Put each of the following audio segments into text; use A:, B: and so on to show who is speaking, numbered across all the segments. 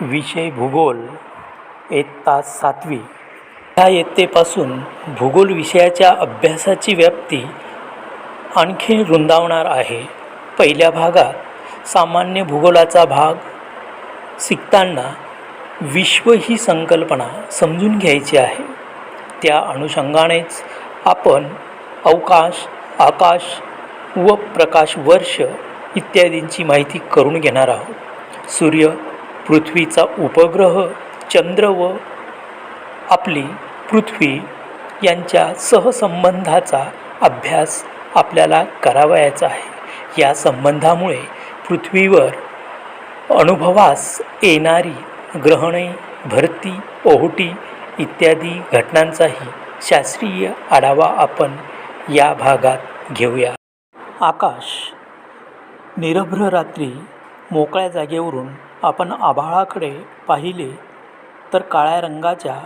A: विषय भूगोल इयत्ता सातवी. ह्या इयत्तेपासून भूगोल विषयाच्या अभ्यासाची व्याप्ती आणखी रुंदावणार आहे. पहिल्या भागात सामान्य भूगोलाचा भाग शिकताना विश्व ही संकल्पना समजून घ्यायची आहे. त्या अनुषंगानेच आपण अवकाश आकाश व प्रकाश वर्ष इत्यादींची माहिती करून घेणार आहोत. सूर्य पृथ्वीचा उपग्रह चंद्र व आपली पृथ्वी यांच्या सहसंबंधाचा अभ्यास आपल्याला करावयाचा आहे. या संबंधामुळे पृथ्वीवर अनुभवास येणारी ग्रहणे भरती ओहोटी इत्यादी घटनांचाही शास्त्रीय आढावा आपण या भागात घेऊया. आकाश निरभ्र रात्री मोकळ्या जागेवरून आपण आभाळाकडे पाहिले तर काळ्या रंगाच्या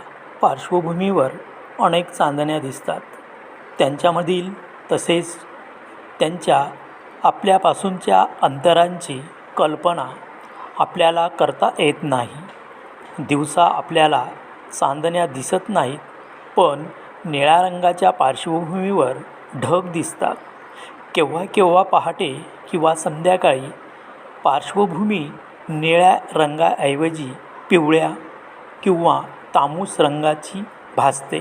A: पार्श्वभूमीवर अनेक चांदण्या दिसतात. त्यांच्यामधील तसेच त्यांच्या आपल्यापासूनच्या अंतरांची कल्पना आपल्याला करता येत नाही. दिवसा आपल्याला चांदण्या दिसत नाहीत पण निळ्या रंगाच्या पार्श्वभूमीवर ढग दिसतात. केव्हा केव्हा पहाटे किंवा संध्याकाळी पार्श्वभूमी निळ्या रंगाऐवजी पिवळ्या किंवा तामूस रंगाची भासते.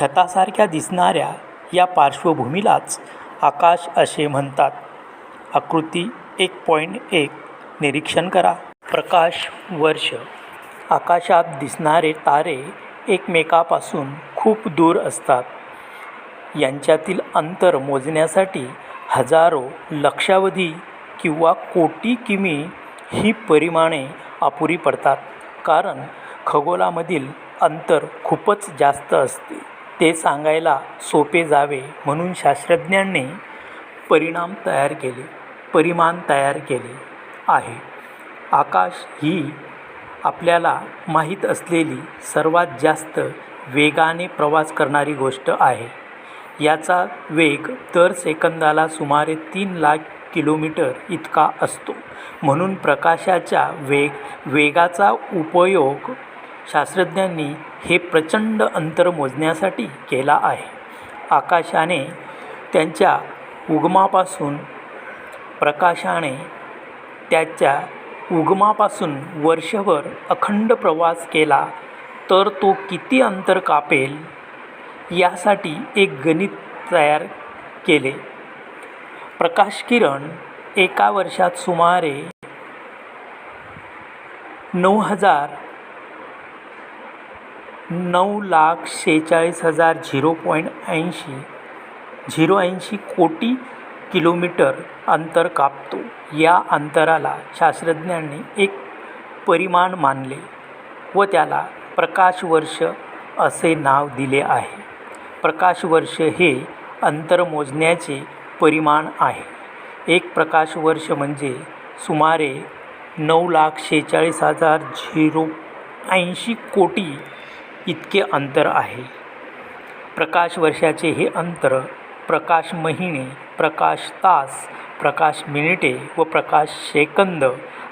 A: छतासारख्या दिसणाऱ्या या पार्श्वभूमीलाच आकाश असे म्हणतात. आकृती एक पॉईंट एक. निरीक्षण करा. प्रकाश वर्ष. आकाशात दिसणारे तारे एकमेकापासून खूप दूर असतात. यांच्यातील अंतर मोजण्यासाठी हजारो लक्षावधी किंवा कोटी किमी ही परिमाणे अपुरी पडतात. कारण खगोलामधील अंतर खूपच जास्त असते. ते सांगायला सोपे जावे म्हणून शास्त्रज्ञांनी परिणाम तयार केले परिमाण तयार केले आहे. आकाश ही आपल्याला माहीत असलेली सर्वात जास्त वेगाने प्रवास करणारी गोष्ट आहे. याचा वेग दर सेकंदाला सुमारे तीन लाख किलोमीटर इतका असतो. म्हणून प्रकाशाच्या वेग वेगाचा उपयोग शास्त्रज्ञांनी हे प्रचंड अंतर मोजण्यासाठी केला आहे. आकाशाने त्यांच्या उगमापासून प्रकाशाने त्याच्या उगमापासून वर्षभर अखंड प्रवास केला तर तो किती अंतर कापेल यासाठी एक गणित तयार केले. प्रकाशकिरण एका वर्षात सुमारे नऊ हजार नऊ लाख शेहेचाळीस हजार झिरो पॉईंट ऐंशी झिरो ऐंशी कोटी किलोमीटर अंतर कापतो. या अंतराला शास्त्रज्ञांनी एक परिमाण मानले व त्याला प्रकाशवर्ष असे नाव दिले आहे. प्रकाशवर्ष हे अंतर मोजण्याचे परिमाण आहे. एक प्रकाश वर्ष म्हणजे सुमारे नऊ लाख शेहेचाळीस हजार झिरो ऐंशी कोटी इतके अंतर आहे. प्रकाश वर्षाचे हे अंतर प्रकाश महिने प्रकाश तास प्रकाश मिनिटे व प्रकाश सेकंद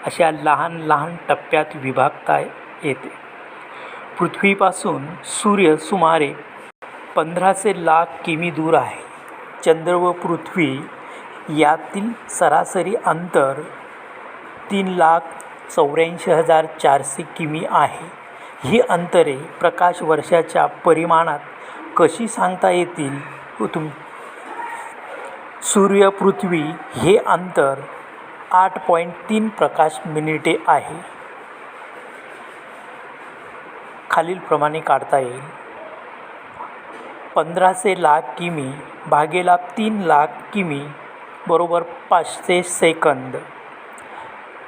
A: अशा लहान लहान टप्प्यात विभागता येते. पृथ्वीपासून सूर्य सुमारे पंधराशे लाख किमी दूर आहे. चंद्र व पृथ्वी यातील सरासरी अंतर तीन लाख चौऱ्याऐंशी हजार चारशे किमी आहे. ही अंतरे प्रकाश वर्षाच्या परिमाणात कशी सांगता येतील? तुम सूर्य पृथ्वी हे अंतर आठ पॉईंट तीन प्रकाश मिनिटे आहे. खालीलप्रमाणे काढता येईल. पंधराशे लाख किमी भागेला तीन लाख किमी बरोबर पाचशे सेकंद.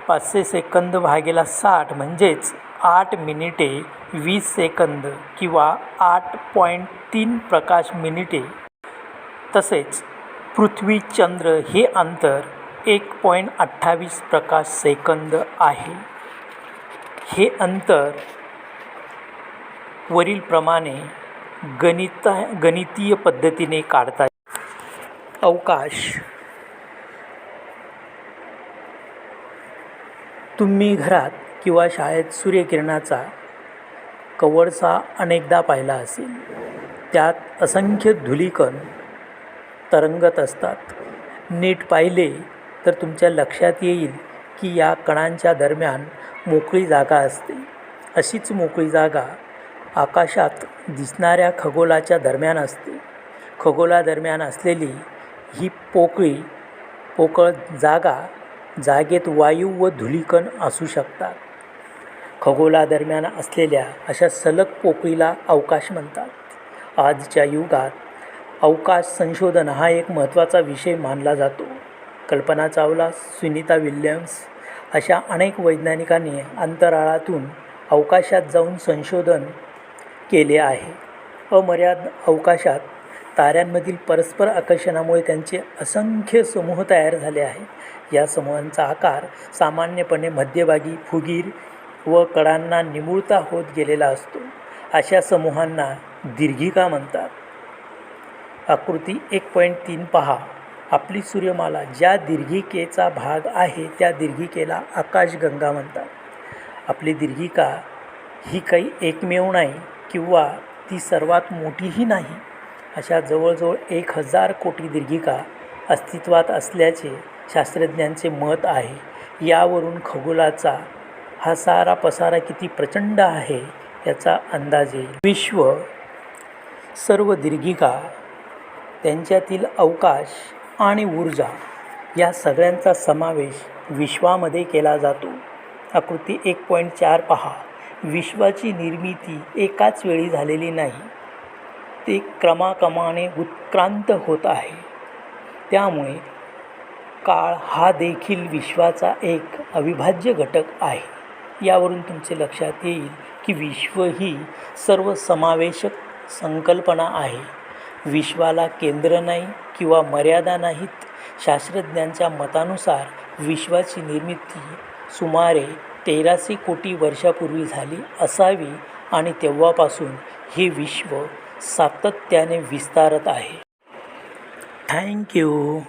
A: पाचशे सेकंद भागेला साठ म्हणजेच आठ मिनिटे वीस सेकंद किंवा आठ पॉईंट तीन प्रकाश मिनिटे. तसेच पृथ्वी चंद्र हे अंतर एक पॉईंट अठ्ठावीस प्रकाश सेकंद आहे. हे अंतर वरीलप्रमाणे गणिता गणितीय पद्धतीने काढता अवकाश. तुम्ही घरात किंवा शाळेत सूर्यकिरणाचा कवळसा अनेकदा पाहिला असेल. त्यात असंख्य धुलीकण तरंगत असतात. नीट पाहिले तर तुमच्या लक्षात येईल की या कणांच्या दरम्यान मोकळी जागा असते. अशीच मोकळी जागा आकाशात दिसणाऱ्या खगोलाच्या दरम्यान असते. खगोलादरम्यान असलेली ही पोकळी पोकळ जागा जागेत वायू व धुलीकण असू शकतात. खगोलादरम्यान असलेल्या अशा सलग पोकळीला अवकाश म्हणतात. आजच्या युगात अवकाश संशोधन हा एक महत्त्वाचा विषय मानला जातो. कल्पना चावला सुनीता विल्यम्स अशा अनेक वैज्ञानिकांनी अंतराळातून अवकाशात जाऊन संशोधन केले आहे. अमर्याद अवकाशात ताऱ्यांमधील परस्पर आकर्षणामुळे त्यांचे असंख्य समूह तयार झाले आहेत. या समूहांचा आकार सामान्यपणे मध्यभागी फुगीर व कडांना निमुळता होत गेलेला असतो. अशा समूहांना दीर्घिका म्हणतात. आकृती एक पॉईंट तीन पहा. आपली सूर्यमाला ज्या दीर्घिकेचा भाग आहे त्या दीर्घिकेला आकाशगंगा म्हणतात. आपली दीर्घिका ही काही एकमेव नाही किंवा ती सर्वात मोठीही नाही अशा जवळजवळ एक हजार कोटी दीर्घिका अस्तित्वात असल्याचे शास्त्रज्ञांचे मत आहे. यावरून खगोलाचा हा सारा पसारा किती प्रचंड आहे याचा अंदाज येईल. विश्व सर्व दीर्घिका त्यांच्यातील अवकाश आणि ऊर्जा या सगळ्यांचा समावेश विश्वामध्ये केला जातो. आकृती एक पॉईंट चार पहा. विश्वाची निर्मिती एकाच वेळी झालेली नाही. ते क्रमाक्रमाने उत्क्रांत होत आहे. त्यामुळे काळ हा देखील विश्वाचा एक अविभाज्य घटक आहे. यावरून तुमचे लक्षात येईल की विश्व ही सर्वसमावेशक संकल्पना आहे. विश्वाला केंद्र नाही किंवा मर्यादा नाहीत. शास्त्रज्ञांच्या मतानुसार विश्वाची निर्मिती सुमारे तेराशे कोटी वर्षापूर्वी झाली असावी आणि तेव्हापासून हे विश्व सातत्याने विस्तारत आहे. थँक्यू